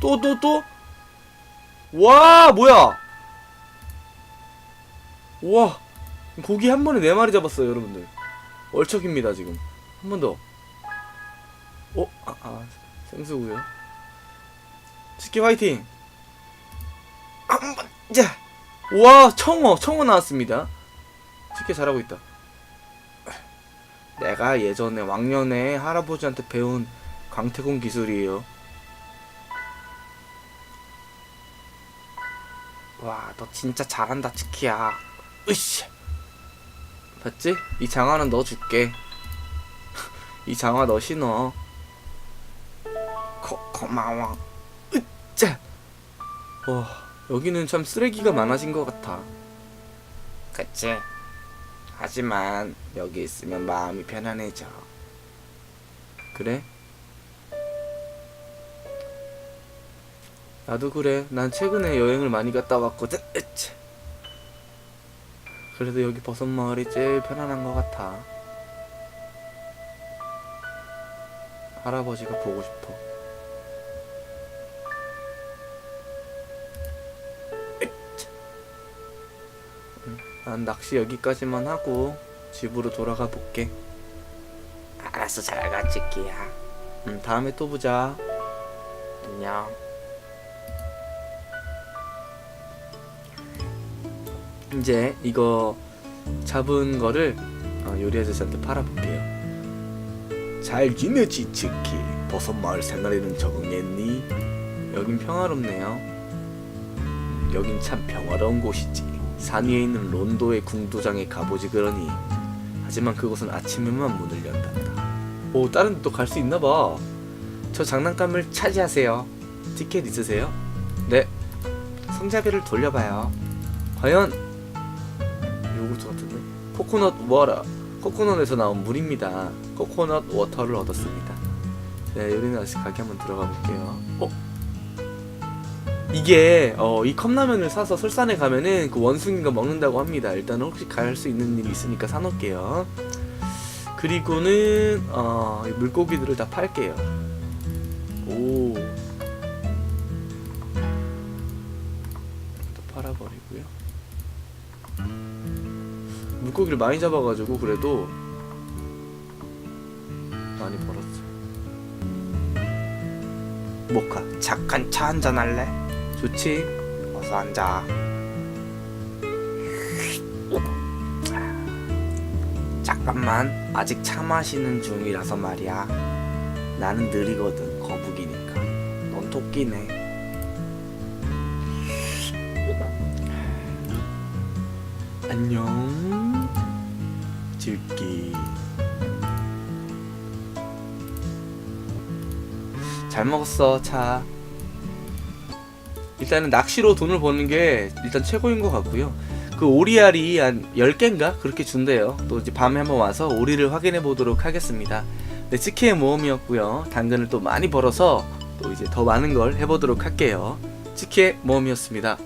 또 또 또? 와 뭐야? 와 고기 한 번에 네 마리 잡았어요 여러분들. 얼척입니다 지금. 한 번 더. 어? 아, 아 생수고요. 치킨 화이팅. 한 번 자. 와 청어 청어 나왔습니다. 치킨 잘하고 있다. 내가 예전에 왕년에 할아버지한테 배운 강태공 기술이에요. 와, 너 진짜 잘한다, 치키야. 으쌰. 봤지? 이 장화는 너 줄게. 이 장화 너 신어. 고, 고마워. 으짜. 와, 여기는 참 쓰레기가 많아진 것 같아. 그치? 하지만 여기 있으면 마음이 편안해져. 그래? 나도 그래. 난 최근에 여행을 많이 갔다 왔거든. 으차. 그래도 여기 버섯 마을이 제일 편안한 것 같아. 할아버지가 보고 싶어. 난 낚시 여기까지만 하고 집으로 돌아가 볼게. 알았어, 잘 가, 치키야. 응, 다음에 또 보자. 안녕. 이제 이거 잡은 거를 어, 요리 아저씨한테 팔아볼게요. 잘 지내지 치키. 버섯 마을 생활에는 적응했니? 여긴 평화롭네요. 여긴 참 평화로운 곳이지. 산 위에 있는 론도의 궁도장에 가보지 그러니. 하지만 그곳은 아침에만 문을 연단다. 오 다른 데도 갈수 있나 봐. 저 장난감을 차지하세요. 티켓 있으세요? 네. 성자비를 돌려봐요. 과연 요구르트 같은데? 코코넛 워터. 코코넛에서 나온 물입니다. 코코넛 워터를 얻었습니다. 네, 요리는 아저씨 가게 한번 들어가 볼게요. 어? 이게 어, 이 컵라면을 사서 설산에 가면은 그 원숭이가 먹는다고 합니다. 일단 혹시 갈 수 있는 일이 있으니까 사놓을게요. 그리고는 어, 이 물고기들을 다 팔게요. 오. 물고기를 많이 잡아가지고 그래도 많이 벌었어요. 모카 잠깐 차 한잔 할래? 좋지. 어서 앉아. 잠깐만 아직 차 마시는 중이라서 말이야. 나는 느리거든 거북이니까. 넌 토끼네. 안녕. 즐기. 잘 먹었어, 차. 일단은 낚시로 돈을 버는 게 일단 최고인 것 같고요. 그 오리알이 한 10개인가? 그렇게 준대요. 또 이제 밤에 한번 와서 오리를 확인해 보도록 하겠습니다. 네, 치키의 모험이었고요. 당근을 또 많이 벌어서 또 이제 더 많은 걸 해보도록 할게요. 치키의 모험이었습니다.